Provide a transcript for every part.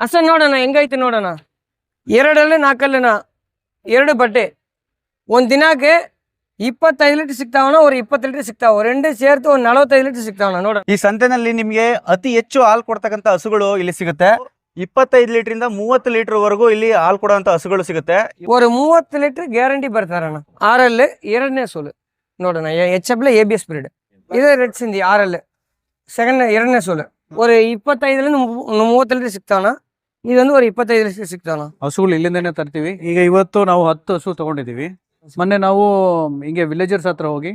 ಅಷ್ಟೇ ನೋಡೋಣ ಹೆಂಗೈತಿ ನೋಡೋಣ ಎರಡಲ್ಲಿ ನಾಲ್ಕಲ್ಲಿನ ಎರಡು ಬಟ್ಟೆ ಒಂದು ದಿನಕ್ಕೆ ಇಪ್ಪತ್ತೈದು ಲೀಟ್ರ್ ಸಿಗ್ತಾವಣ ಅವ್ರು ಇಪ್ಪತ್ತು ಲೀಟ್ರ್ ಸಿಗ್ತಾವ రెండు ಸೇರ್ತು ಒಂದು ನಲವತ್ತೈದು ಲೀಟ್ರ್ ಸಿಗ್ತಾವಣ ನೋಡೋಣ ಈ ಸಂತೆನಲ್ಲಿ ನಿಮ್ಗೆ ಅತಿ ಹೆಚ್ಚು ಹಾಲು ಕೊಡ್ತಕ್ಕಂಥ ಹಸುಗಳು ಇಲ್ಲಿ ಸಿಗುತ್ತೆ ಇಪ್ಪತ್ತೈದು ಲೀಟರ್ ಇಂದ ಮೂವತ್ತು ಲೀಟರ್ ವರೆಗೂ ಇಲ್ಲಿ ಹಾಲು ಕೊಡುವಂತ ಹಸುಗಳು ಸಿಗುತ್ತೆ ஒரு ಮೂವತ್ತು ಲೀಟ್ರ್ ಗ್ಯಾರಂಟಿ ಬರ್ತಾರಣ್ಣ ಆರಲ್ಲಿ ಎರಡನೇ ಸೋಲು ನೋಡೋಣ ಎಚ್ ಎಫ್ಲ ಎ ಬಿ ಎಸ್ ಪೀರಿಯಡ್ ಇದು ರೆಡ್ ಸಿಂಧಿ ಆರಲ್ಲಿ ಸೆಕೆಂಡ್ ಎರಡನೇ ಸೋಲು ஒரு ಇಪ್ಪತ್ತೈದರಿಂದ ಮೂವತ್ತರಿಂದ ಲೀಟರ್ ಸಿಗ್ತಾವಣ ಇದೊಂದು ಒಂದು ಇಪ್ಪತ್ತೈದು ಲೀಟರ್ ಸಿಗ್ತಾವಣ ಹಸುಗಳು ಇಲ್ಲಿಂದನೇ ತರ್ತೀವಿ. ಈಗ ಇವತ್ತು ನಾವು ಹತ್ತು ಹಸು ತಗೊಂಡಿದೀವಿ ಮೊನ್ನೆ ನಾವು ಹಿಂಗೆ ವಿಲೇಜರ್ಸ್ ಹತ್ರ ಹೋಗಿ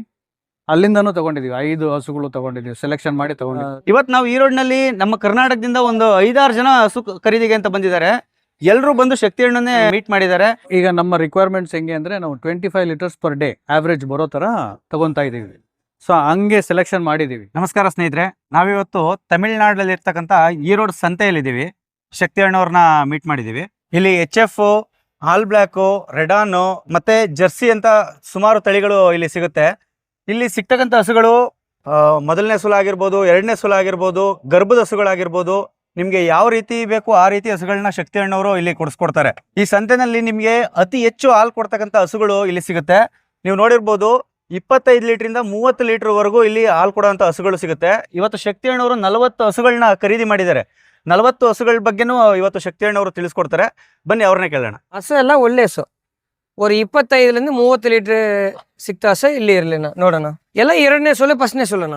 ಅಲ್ಲಿಂದನೂ ತಗೊಂಡಿದೀವಿ ಐದು ಹಸುಗಳು ತಗೊಂಡಿದೀವಿ ಸೆಲೆಕ್ಷನ್ ಮಾಡಿ ತಗೊಂಡಿದ್ದೀವಿ. ಇವತ್ತು ನಾವು ಈ ರೋಡ್ನಲ್ಲಿ ನಮ್ಮ ಕರ್ನಾಟಕದಿಂದ ಒಂದು ಐದಾರು ಜನ ಹಸು ಖರೀದಿಗೆ ಅಂತ ಬಂದಿದ್ದಾರೆ. ಎಲ್ಲರೂ ಬಂದು ಶಕ್ತಿ ಹಣ್ಣನ್ನೇ ಮೀಟ್ ಮಾಡಿದ್ದಾರೆ. ಈಗ ನಮ್ಮ ರಿಕ್ವೈರ್ಮೆಂಟ್ಸ್ ಹೆಂಗೆ ಅಂದ್ರೆ ನಾವು twenty five litres per day average ಬರೋ ತರ ತಗೊಂತಾ ಇದ್ದೀವಿ. ಸೊ ಹಂಗೆ ಸೆಲೆಕ್ಷನ್ ಮಾಡಿದೀವಿ. ನಮಸ್ಕಾರ ಸ್ನೇಹಿತರೆ, ನಾವಿವತ್ತು ತಮಿಳ್ನಾಡಲ್ಲಿ ಇರ್ತಕ್ಕಂಥ ಈರೋಡ್ ಸಂತೆಯಲ್ಲಿದ್ದೀವಿ. ಶಕ್ತಿ ಅಣ್ಣವ್ರನ್ನ ಮೀಟ್ ಮಾಡಿದ್ದೀವಿ. ಇಲ್ಲಿ H F all black red Dane ಮತ್ತೆ ಜರ್ಸಿ ಅಂತ ಸುಮಾರು ತಳಿಗಳು ಇಲ್ಲಿ ಸಿಗುತ್ತೆ. ಇಲ್ಲಿ ಸಿಗ್ತಕ್ಕಂಥ ಹಸುಗಳು ಮೊದಲನೇ ಸುಲ ಆಗಿರ್ಬೋದು, ಎರಡನೇ ಸುಲ ಆಗಿರ್ಬೋದು, ಗರ್ಭದ ಹಸುಗಳಾಗಿರ್ಬೋದು, ನಿಮಗೆ ಯಾವ ರೀತಿ ಬೇಕು ಆ ರೀತಿ ಹಸುಗಳನ್ನ ಶಕ್ತಿ ಅಣ್ಣವರು ಇಲ್ಲಿ ಕೊಡಿಸ್ಕೊಡ್ತಾರೆ. ಈ ಸಂತೆನಲ್ಲಿ ನಿಮಗೆ ಅತಿ ಹೆಚ್ಚು ಹಾಲು ಕೊಡ್ತಕ್ಕಂಥ ಹಸುಗಳು ಇಲ್ಲಿ ಸಿಗುತ್ತೆ. ನೀವು ನೋಡಿರ್ಬೋದು ಇಪ್ಪತ್ತೈದು ಲೀಟ್ರಿಂದ ಮೂವತ್ತು ಲೀಟ್ರ್ವರೆಗೂ ಇಲ್ಲಿ ಹಾಲು ಕೊಡುವಂಥ ಹಸುಗಳು ಸಿಗುತ್ತೆ. ಇವತ್ತು ಶಕ್ತಿ ಅಣ್ಣವರು ನಲವತ್ತು ಹಸುಗಳನ್ನ ಖರೀದಿ ಮಾಡಿದ್ದಾರೆ. ನಲವತ್ತು ಹಸುಗಳ ಬಗ್ಗೆನೂ ಇವತ್ತು ಶಕ್ತಿ ಅಣ್ಣವರು ತಿಳಿಸ್ಕೊಡ್ತಾರೆ. ಬನ್ನಿ ಅವ್ರನ್ನೇ ಕೇಳೋಣ. ಹಸು ಎಲ್ಲ ಒಳ್ಳೆ ಹಸು. ಅವ್ರು ಇಪ್ಪತ್ತೈದರಿಂದ ಮೂವತ್ತು ಲೀಟ್ರ್ ಸಿಗ್ತಾ ಹಸು ಇಲ್ಲಿ ಇರಲಿಲ್ಲ ನೋಡೋಣ. ಎಲ್ಲ ಎರಡನೇ ಸೋಲೆ ಫಸ್ಟ್ನೇ ಸೋಲಣ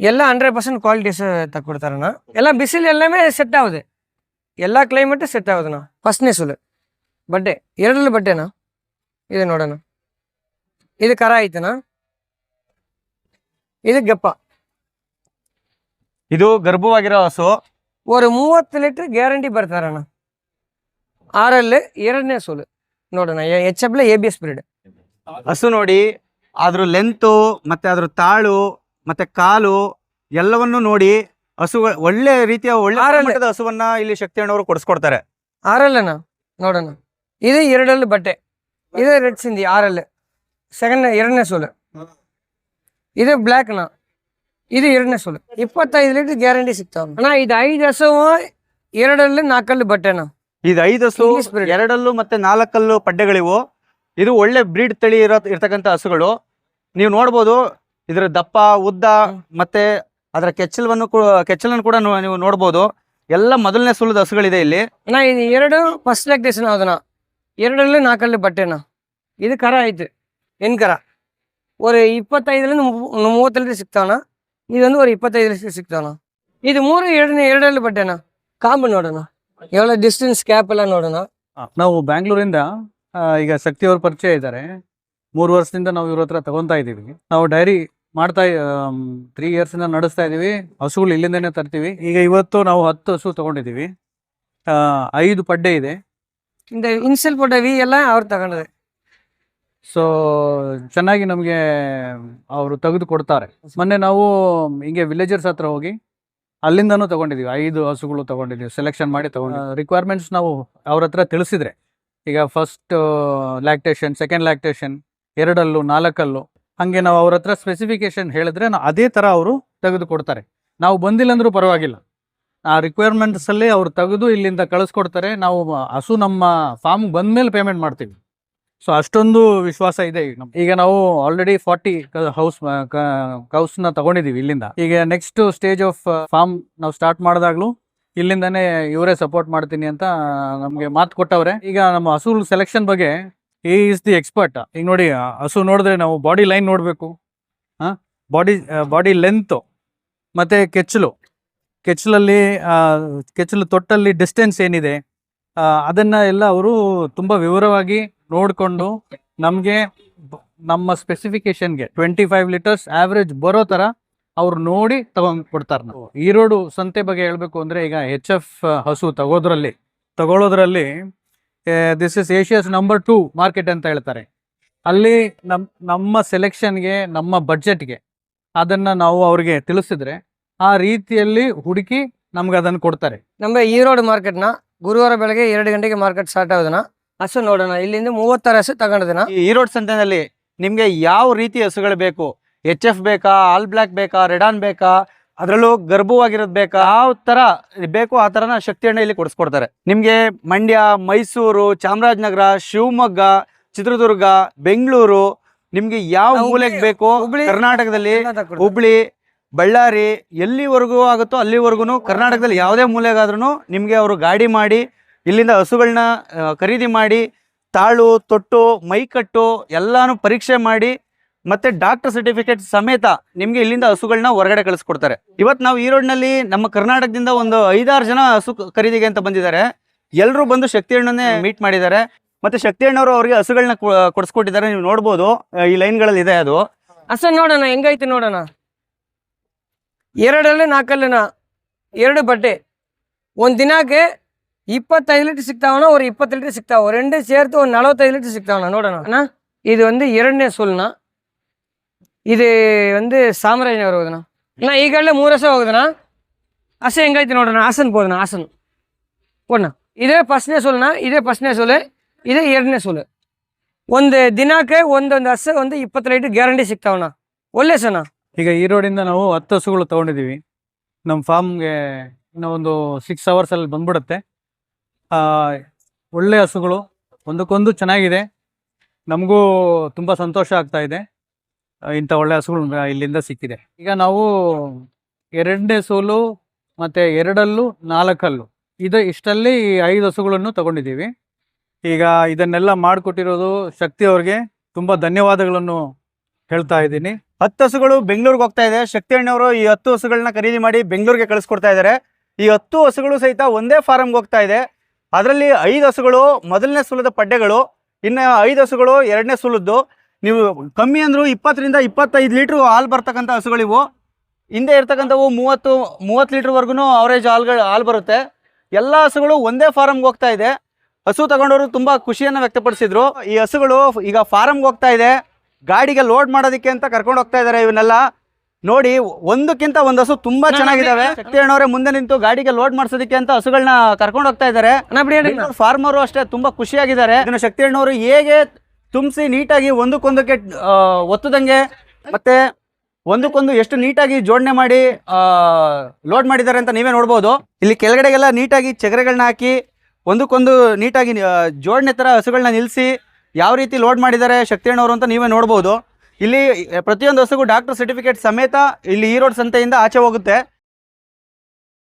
ಎಲ್ಲ ಹಂಡ್ರೆಡ್ ಪರ್ಸೆಂಟ್ ಕ್ವಾಲಿಟೀಸ್ ತಗೊಡ್ತಾರಣ್ಣ ಎಲ್ಲ ಬಿಸಿಲು ಎಲ್ಲಮೇ ಸೆಟ್ ಆಗಿದೆ. ಎಲ್ಲ ಕ್ಲೈಮೇಟ್ ಸೆಟ್ ಆಗೋದಣ್ಣ. ಫಸ್ಟ್ನೇ ಸೋಲೆ ಬಡ್ಡೆ ಎರಡರಲ್ಲಿ ಬಡ್ಡೆನಾ ಇದೆ ನೋಡೋಣ. ಇದು ಕರ ಐತನ ಇದು ಗಪ್ಪ. ಇದು ಗರ್ಭವಾಗಿರೋ ಹಸು. ಒಂದು ಮೂವತ್ತು ಲೀಟ್ರ್ ಗ್ಯಾರಂಟಿ ಬರ್ತಾರಣ್ಣ. ಆರಲ್ಲಿ ಎರಡನೇ ಸೋಲು ನೋಡೋಣ ಎಚ್ ಎಫ್ಲ ಎ ಬಿ ಎಸ್ ಬ್ರೀಡ್ ಹಸು ನೋಡಿ ಅದ್ರ ಲೆಂತು ಮತ್ತೆ ಅದ್ರ ತಾಳು ಮತ್ತೆ ಕಾಲು ಎಲ್ಲವನ್ನು ನೋಡಿ ಹಸು ಒಳ್ಳೆ ರೀತಿಯ ಒಳ್ಳೆ. ಮಟ್ಟದ ಹಸುವನ್ನ ಇಲ್ಲಿ ಶಕ್ತಿ ಅಣ್ಣವರು ಕೊಡಿಸ್ಕೊಡ್ತಾರೆ. ಆರಲ್ಲಣ್ಣ ನೋಡೋಣ. ಇದು ಎರಡಲ್ಲಿ ಬಟ್ಟೆ. ಇದು ರೆಡ್ ಸಿಂಧಿ ಆರಲ್ಲಿ. ಸೆಕೆಂಡ್ ಎರಡನೇ ಸೋಲು. ಇದು ಬ್ಲ್ಯಾಕ್ ನಾ. ಇದು ಎರಡನೇ ಸೋಲು. ಇಪ್ಪತ್ತೈದು ಲೀಟರ್ ಗ್ಯಾರಂಟಿ ಸಿಗ್ತಾವ ಅಣ್ಣ ಇದು ಐದು ಹಸು ಎರಡಲ್ಲಿ ನಾಲ್ಕಲ್ಲಿ ಬಟ್ಟೆನ ಇದು ಐದು ಹಸು. ಎರಡಲ್ಲೂ ಮತ್ತೆ ನಾಲ್ಕಲ್ಲು ಪಡ್ಡೆಗಳಿವು. ಇದು ಒಳ್ಳೆ ಬ್ರೀಡ್ ತಳಿ ಇರೋ ಇರ್ತಕ್ಕಂಥ ಹಸುಗಳು. ನೀವು ನೋಡ್ಬೋದು ಇದರ ದಪ್ಪ ಉದ್ದ ಮತ್ತೆ ಅದರ ಕೆಚ್ಚಲವನ್ನು ಕೆಚ್ಚಲನ್ನು ಕೂಡ ನೀವು ನೋಡ್ಬೋದು. ಎಲ್ಲ ಮೊದಲನೇ ಸುಲದ ಹಸುಗಳಿದೆ ಇಲ್ಲಿ. ಅಣ್ಣ ಇದು ಎರಡು ಫಸ್ಟ್ ಲ್ಯಾಕ್ಟೇಷನ್ ಅದನ್ನ ಎರಡರಲ್ಲಿ ನಾಲ್ಕಲ್ಲಿ ಬಟ್ಟೆನ ಇದು ಕರ ಐತೆ ಎನ್ಕರ ஒரு ಇಪ್ಪತ್ತೈದರಿಂದ ಮೂವತ್ತು ಲೀಟರ್ ಸಿಗ್ತಾವಣ ಇದೊಂದು ಒಂದು ಇಪ್ಪತ್ತೈದು ಲೀಟರ್ ಸಿಗ್ತಾವಣ ಇದು ಮೂರು ಎರಡನೇ ಎರಡರಲ್ಲಿ ಬಟ್ಟೆನ ಕಾಂಬು ನೋಡೋಣ. ಎವಳ ಡಿಸ್ಟೆನ್ಸ್ ಕ್ಯಾಪ್ ಎಲ್ಲ ನೋಡೋಣ. ನಾವು ಬ್ಯಾಂಗ್ಳೂರಿಂದ ಈಗ ಶಕ್ತಿಯವ್ರ ಪರಿಚಯ ಇದ್ದಾರೆ. ಮೂರು ವರ್ಷದಿಂದ ನಾವು ಇವ್ರ ಹತ್ರ ತಗೊಂತಾ ಇದ್ದೀವಿ. ನಾವು ಡೈರಿ ಮಾಡ್ತಾ ತ್ರೀ ಇಯರ್ಸಿಂದ ನಡೆಸ್ತಾ ಇದ್ದೀವಿ. ಹಸುಗಳು ಇಲ್ಲಿಂದನೇ ತರ್ತೀವಿ. ಈಗ ಇವತ್ತು ನಾವು ಹತ್ತು ಹಸು ತಗೊಂಡಿದ್ದೀವಿ. ಐದು ಪಡ್ಡೆ ಇದೆ. இந்த ಪಡ್ಡೆ ವಿ ಎಲ್ಲ ಅವ್ರು ತಗೊಂಡಿದೆ. ಸೊ ಚೆನ್ನಾಗಿ ನಮಗೆ ಅವರು ತೆಗೆದು ಕೊಡ್ತಾರೆ ಮೊನ್ನೆ ನಾವು ಹಿಂಗೆ ವಿಲೇಜರ್ಸ್ ಹತ್ರ ಹೋಗಿ ಅಲ್ಲಿಂದನೂ ತಗೊಂಡಿದ್ದೀವಿ ಐದು ಹಸುಗಳು ತಗೊಂಡಿದ್ದೀವಿ ಸೆಲೆಕ್ಷನ್ ಮಾಡಿ ತಗೊಂಡು ರಿಕ್ವೈರ್ಮೆಂಟ್ಸ್ ನಾವು ಅವ್ರ ಹತ್ರ ತಿಳಿಸಿದ್ರೆ ಈಗ ಫಸ್ಟ್ ಲ್ಯಾಕ್ಟೇಷನ್ ಸೆಕೆಂಡ್ ಲ್ಯಾಕ್ಟೇಷನ್ ಎರಡಲ್ಲು ನಾಲ್ಕಲ್ಲು ಹಾಗೆ ನಾವು ಅವ್ರ ಹತ್ರ ಸ್ಪೆಸಿಫಿಕೇಶನ್ ಹೇಳಿದ್ರೆ ಅದೇ ಥರ ಅವರು ತೆಗೆದು ಕೊಡ್ತಾರೆ ನಾವು ಬಂದಿಲ್ಲ ಅಂದ್ರೂ ಪರವಾಗಿಲ್ಲ. ಆ ರಿಕ್ವೈರ್ಮೆಂಟ್ಸಲ್ಲಿ ಅವ್ರು ತೆಗೆದು ಇಲ್ಲಿಂದ ಕಳಿಸ್ಕೊಡ್ತಾರೆ. ನಾವು ಹಸು ನಮ್ಮ ಫಾರ್ಮ್ ಬಂದ್ಮೇಲೆ ಪೇಮೆಂಟ್ ಮಾಡ್ತೀವಿ. ಸೊ ಅಷ್ಟೊಂದು ವಿಶ್ವಾಸ ಇದೆ ಈಗ ನಮ್ಗೆ. ಈಗ ನಾವು ಆಲ್ರೆಡಿ ಫಾರ್ಟಿ ಹೌಸ್ ಕೌಸ್ನ ತಗೊಂಡಿದೀವಿ ಇಲ್ಲಿಂದ. ಈಗ ನೆಕ್ಸ್ಟ್ ಸ್ಟೇಜ್ ಆಫ್ ಫಾರ್ಮ್ ನಾವು ಸ್ಟಾರ್ಟ್ ಮಾಡಿದಾಗ್ಲೂ ಇಲ್ಲಿಂದನೇ ಇವರೇ ಸಪೋರ್ಟ್ ಮಾಡ್ತೀನಿ ಅಂತ ನಮಗೆ ಮಾತು ಕೊಟ್ಟವ್ರೆ. ಈಗ ನಮ್ಮ ಹಸು ಸೆಲೆಕ್ಷನ್ ಬಗ್ಗೆ ಈ ಇಸ್ ದಿ ಎಕ್ಸ್ಪರ್ಟ್ ಈಗ ನೋಡಿ ಹಸು ನೋಡಿದ್ರೆ ನಾವು ಬಾಡಿ ಲೈನ್ ನೋಡಬೇಕು. ಬಾಡಿ ಬಾಡಿ ಲೆಂತ್ ಮತ್ತೆ ಕೆಚ್ಚಲು. ಕೆಚ್ಚಲಲ್ಲಿ ಕೆಚ್ಚಲು ತೊಟ್ಟಲ್ಲಿ ಡಿಸ್ಟೆನ್ಸ್ ಏನಿದೆ ಅದನ್ನ ಎಲ್ಲ ಅವರು ತುಂಬಾ ವಿವರವಾಗಿ ನೋಡಿಕೊಂಡು ನಮಗೆ ನಮ್ಮ ಸ್ಪೆಸಿಫಿಕೇಶನ್ಗೆ ಟ್ವೆಂಟಿ ಫೈವ್ ಲೀಟರ್ಸ್ ಆವ್ರೇಜ್ ಬರೋ ಥರ ಅವ್ರು ನೋಡಿ ತಗೊಂಡ್ ಕೊಡ್ತಾರೆ ನಾವು ಈರೋಡು ಸಂತೆ ಬಗ್ಗೆ ಹೇಳಬೇಕು ಅಂದರೆ ಈಗ ಎಚ್ ಎಫ್ ಹಸು ತಗೋದ್ರಲ್ಲಿ. ತಗೊಳ್ಳೋದ್ರಲ್ಲಿ this is Asia's number two market ಅಂತ ಹೇಳ್ತಾರೆ. ಅಲ್ಲಿ ನಮ್ಮ ನಮ್ಮ ಸೆಲೆಕ್ಷನ್ಗೆ ನಮ್ಮ ಬಡ್ಜೆಟ್ಗೆ ಅದನ್ನು ನಾವು ಅವ್ರಿಗೆ ತಿಳಿಸಿದ್ರೆ ಆ ರೀತಿಯಲ್ಲಿ ಹುಡುಕಿ ನಮ್ಗೆ ಅದನ್ನು ಕೊಡ್ತಾರೆ. ನಮ್ಮ ಈರೋಡು ಮಾರ್ಕೆಟ್ನ ಗುರುವಾರ ಬೆಳಗ್ಗೆ ಎರಡು ಗಂಟೆಗೆ ಮಾರ್ಕೆಟ್ ಸ್ಟಾರ್ಟ್ ಆಗೋದನ ಹಸು ನೋಡೋಣ. ಇಲ್ಲಿಂದ ಮೂವತ್ತಾರು ಹಸು ತಗೊಂಡಿದ್ದೀನ? ಈ ಈರೋಡ್ ಸಂತೆನಲ್ಲಿ ನಿಮಗೆ ಯಾವ ರೀತಿ ಹಸುಗಳು ಬೇಕು? ಎಚ್ ಎಫ್ ಬೇಕಾ ಆಲ್ ಬ್ಲ್ಯಾಕ್ ಬೇಕಾ ರೆಡಾನ್ ಬೇಕಾ? ಅದರಲ್ಲೂ ಗರ್ಭವಾಗಿರೋದು ಬೇಕಾ? ಯಾವ ಥರ ಬೇಕು ಆ ಥರನ ಶಕ್ತಿ ಎಣ್ಣೆ ಇಲ್ಲಿ ಕೊಡಿಸ್ಕೊಡ್ತಾರೆ. ನಿಮಗೆ ಮಂಡ್ಯ ಮೈಸೂರು ಚಾಮರಾಜನಗರ ಶಿವಮೊಗ್ಗ ಚಿತ್ರದುರ್ಗ ಬೆಂಗಳೂರು ನಿಮಗೆ ಯಾವ ಮೂಲೆಗೆ ಬೇಕೋ? ಕರ್ನಾಟಕದಲ್ಲಿ ಹುಬ್ಳಿ ಬಳ್ಳಾರಿ ಎಲ್ಲಿವರೆಗೂ ಆಗುತ್ತೋ ಅಲ್ಲಿವರೆಗೂ ಕರ್ನಾಟಕದಲ್ಲಿ ಯಾವುದೇ ಮೂಲೆಗಾದ್ರೂ ನಿಮಗೆ ಅವರು ಗಾಡಿ ಮಾಡಿ ಇಲ್ಲಿಂದ ಹಸುಗಳನ್ನ ಖರೀದಿ ಮಾಡಿ, ತಾಳು, ತೊಟ್ಟು, ಮೈಕಟ್ಟು ಎಲ್ಲಾನು ಪರೀಕ್ಷೆ ಮಾಡಿ ಮತ್ತೆ ಡಾಕ್ಟರ್ ಸರ್ಟಿಫಿಕೇಟ್ ಸಮೇತ ನಿಮಗೆ ಇಲ್ಲಿಂದ ಹಸುಗಳನ್ನ ಹೊರಗಡೆ ಕಳಿಸ್ಕೊಡ್ತಾರೆ. ಇವತ್ತು ನಾವು ಈ ರೋಡ್ನಲ್ಲಿ ನಮ್ಮ ಕರ್ನಾಟಕದಿಂದ ಒಂದು ಐದಾರು ಜನ ಹಸು ಖರೀದಿಗೆ ಅಂತ ಬಂದಿದ್ದಾರೆ. ಎಲ್ಲರೂ ಬಂದು ಶಕ್ತಿ ಅಣ್ಣನೇ ಮೀಟ್ ಮಾಡಿದ್ದಾರೆ. ಮತ್ತೆ ಶಕ್ತಿ ಅಣ್ಣವರು ಅವರಿಗೆ ಹಸುಗಳನ್ನ ಕೊಡಿಸ್ಕೊಟ್ಟಿದ್ದಾರೆ, ನೀವು ನೋಡ್ಬೋದು ಈ ಲೈನ್ಗಳಲ್ಲಿ ಇದೆ ಅದು. ಅಷ್ಟೇ ನೋಡೋಣ, ಹೆಂಗೈತಿ ನೋಡೋಣ? ಎರಡಲ್ಲೇ ನಾಲ್ಕಲ್ಲಿನ ಎರಡು ಬಟ್ಟೆ. ಒಂದು ದಿನಕ್ಕೆ ಇಪ್ಪತ್ತೈದು ಲೀಟರ್ ಸಿಗ್ತಾವಣ ஒரு ಇಪ್ಪತ್ತು ಲೀಟರ್ ಸಿಗ್ತಾವ ரெண்டு சேர்த்து ஒரு ನಲವತ್ತೈದು ಲೀಟರ್ ಸಿಗ್ತಾವಣ ನೋಡೋಣ ಅಣ್ಣ ಇದು வந்து ಎರಡನೇ ಸೋಲ್ನ ಇದು வந்து ಸಾಮ್ರಾಜ್ಯನಗರ ಹೋಗೋದಣ್ಣ ಅಣ್ಣ ಈಗಲೇ ಮೂರು ವರ್ಷ ಹೋಗೋದಣ್ಣ ಅಷ್ಟೇ ಹೆಂಗೈತಿ ನೋಡೋಣ ಹಾಸನ್ ಹೋಗೋದಣ್ಣ ಹಾಸನ್ ಕೊಡಣ ಇದೇ ಫಸ್ಟ್ನೇ ಸೋಲ್ನ ಇದೇ ಫಸ್ಟ್ನೇ ಸೋಲೆ ಇದೇ ಎರಡನೇ ಸೋಲು ಒಂದು ದಿನಕ್ಕೆ ಒಂದೊಂದು ಹಸು ಒಂದು ಇಪ್ಪತ್ತು ಲೀಟರ್ ಗ್ಯಾರಂಟಿ ಸಿಗ್ತಾವಣ್ಣ ಒಳ್ಳೆ ಸಣ್ಣ ಈಗ ಈ ರೋಡಿಂದ ನಾವು ಹತ್ತು ಹಸುಗಳು ತಗೊಂಡಿದ್ದೀವಿ ನಮ್ಮ ಫಾರ್ಮ್ಗೆ ಇನ್ನೂ ಒಂದು ಸಿಕ್ಸ್ ಅವರ್ಸಲ್ಲಿ ಬಂದ್ಬಿಡುತ್ತೆ ಒಳ್ಳೆ ಹಸುಗಳು. ಒಂದಕ್ಕೊಂದು ಚೆನ್ನಾಗಿದೆ. ನಮಗೂ ತುಂಬ ಸಂತೋಷ ಆಗ್ತಾ ಇದೆ. ಇಂಥ ಒಳ್ಳೆ ಹಸುಗಳು ಇಲ್ಲಿಂದ ಸಿಕ್ಕಿದೆ. ಈಗ ನಾವು ಎರಡನೇ ಸೋಲು ಮತ್ತು ಎರಡಲ್ಲೂ ನಾಲ್ಕಲ್ಲು. ಇದು ಇಷ್ಟಲ್ಲಿ ಐದು ಹಸುಗಳನ್ನು ತಗೊಂಡಿದ್ದೀವಿ. ಈಗ ಇದನ್ನೆಲ್ಲ ಮಾಡಿಕೊಟ್ಟಿರೋದು ಶಕ್ತಿ ಅವ್ರಿಗೆ ತುಂಬ ಧನ್ಯವಾದಗಳನ್ನು ಹೇಳ್ತಾ ಇದ್ದೀನಿ. ಹತ್ತು ಹಸುಗಳು ಬೆಂಗಳೂರಿಗೆ ಹೋಗ್ತಾ ಇದೆ. ಶಕ್ತಿ ಅಣ್ಣವರು ಈ ಹತ್ತು ಹಸುಗಳನ್ನ ಖರೀದಿ ಮಾಡಿ ಬೆಂಗಳೂರಿಗೆ ಕಳಿಸ್ಕೊಡ್ತಾ ಇದ್ದಾರೆ ಈ ಹತ್ತು ಹಸುಗಳು ಸಹಿತ ಒಂದೇ ಫಾರಮ್ಗೆ ಹೋಗ್ತಾ ಇದೆ. ಅದರಲ್ಲಿ ಐದು ಹಸುಗಳು, ಮೊದಲನೇ ಸುಲದ ಪಡ್ಡೆಗಳು, ಇನ್ನು ಐದು ಹಸುಗಳು, ಎರಡನೇ ಸುಲದ್ದು. ನೀವು ಕಮ್ಮಿ ಅಂದ್ರು ಇಪ್ಪತ್ತರಿಂದ ಇಪ್ಪತ್ತೈದು ಲೀಟ್ರ್ ಹಾಲು ಬರ್ತಕ್ಕಂಥ ಹಸುಗಳಿವು. ಹಿಂದೆ ಇರ್ತಕ್ಕಂಥವು ಮೂವತ್ತು ಮೂವತ್ತು ಲೀಟ್ರ್ವರೆಗೂ ಅವರೇಜ್ ಹಾಲ್ಗಳು ಹಾಲು ಬರುತ್ತೆ. ಎಲ್ಲ ಹಸುಗಳು ಒಂದೇ ಫಾರಮ್ಗೆ ಹೋಗ್ತಾ ಇದೆ. ಹಸು ತಗೊಂಡವರು ತುಂಬ ಖುಷಿಯನ್ನು ವ್ಯಕ್ತಪಡಿಸಿದ್ರು. ಈ ಹಸುಗಳು ಈಗ ಫಾರಮ್ಗೆ ಹೋಗ್ತಾ ಇದೆ. ಗಾಡಿಗೆ ಲೋಡ್ ಮಾಡೋದಕ್ಕೆ ಅಂತ ಕರ್ಕೊಂಡು ಹೋಗ್ತಾ ಇದ್ದಾರೆ ಇವನ್ನೆಲ್ಲ. ನೋಡಿ ಒಂದಕ್ಕಿಂತ ಒಂದು ಹಸು ತುಂಬಾ ನಾನು ಚೆನ್ನಾಗಿದಾವೆ. ಶಕ್ತಿ ಅಣ್ಣವರೇ ಮುಂದೆ ನಿಂತು ಗಾಡಿಗೆ ಲೋಡ್ ಮಾಡ್ಸೋದಕ್ಕೆ ಅಂತ ಹಸುಗಳನ್ನ ಕರ್ಕೊಂಡು ಹೋಗ್ತಾ ಇದ್ದಾರೆ. ಫಾರ್ಮರು ಅಷ್ಟೇ ತುಂಬಾ ಖುಷಿಯಾಗಿದ್ದಾರೆ. ಇದನ್ನ ಶಕ್ತಿ ಅಣ್ಣವರು ಹೇಗೆ ತುಂಬಿಸಿ ನೀಟಾಗಿ ಒಂದಕ್ಕೊಂದಕ್ಕೆ ಒತ್ತದಂಗೆ ಮತ್ತೆ ಒಂದಕ್ಕೊಂದು ಎಷ್ಟು ನೀಟಾಗಿ ಜೋಡಣೆ ಮಾಡಿ ಲೋಡ್ ಮಾಡಿದ್ದಾರೆ ಅಂತ ನೀವೇ ನೋಡ್ಬೋದು. ಇಲ್ಲಿ ಕೆಳಗಡೆಗೆಲ್ಲ ನೀಟಾಗಿ ಚಗರೆಗಳನ್ನ ಹಾಕಿ ಒಂದಕ್ಕೊಂದು ನೀಟಾಗಿ ಜೋಡಣೆ ತರ ಹಸುಗಳನ್ನ ನಿಲ್ಲಿಸಿ ಯಾವ ರೀತಿ ಲೋಡ್ ಮಾಡಿದ್ದಾರೆ ಶಕ್ತಿ ಅಣ್ಣವರು ಅಂತ ನೀವೇ ನೋಡ್ಬೋದು. ಇಲ್ಲಿ ಪ್ರತಿಯೊಂದು ವಸ್ತುಗೂ ಡಾಕ್ಟರ್ ಸರ್ಟಿಫಿಕೇಟ್ ಸಮೇತ ಇಲ್ಲಿ ಈ ರೋಡ್ ಸಂತೆಯಿಂದ ಆಚೆ ಹೋಗುತ್ತೆ.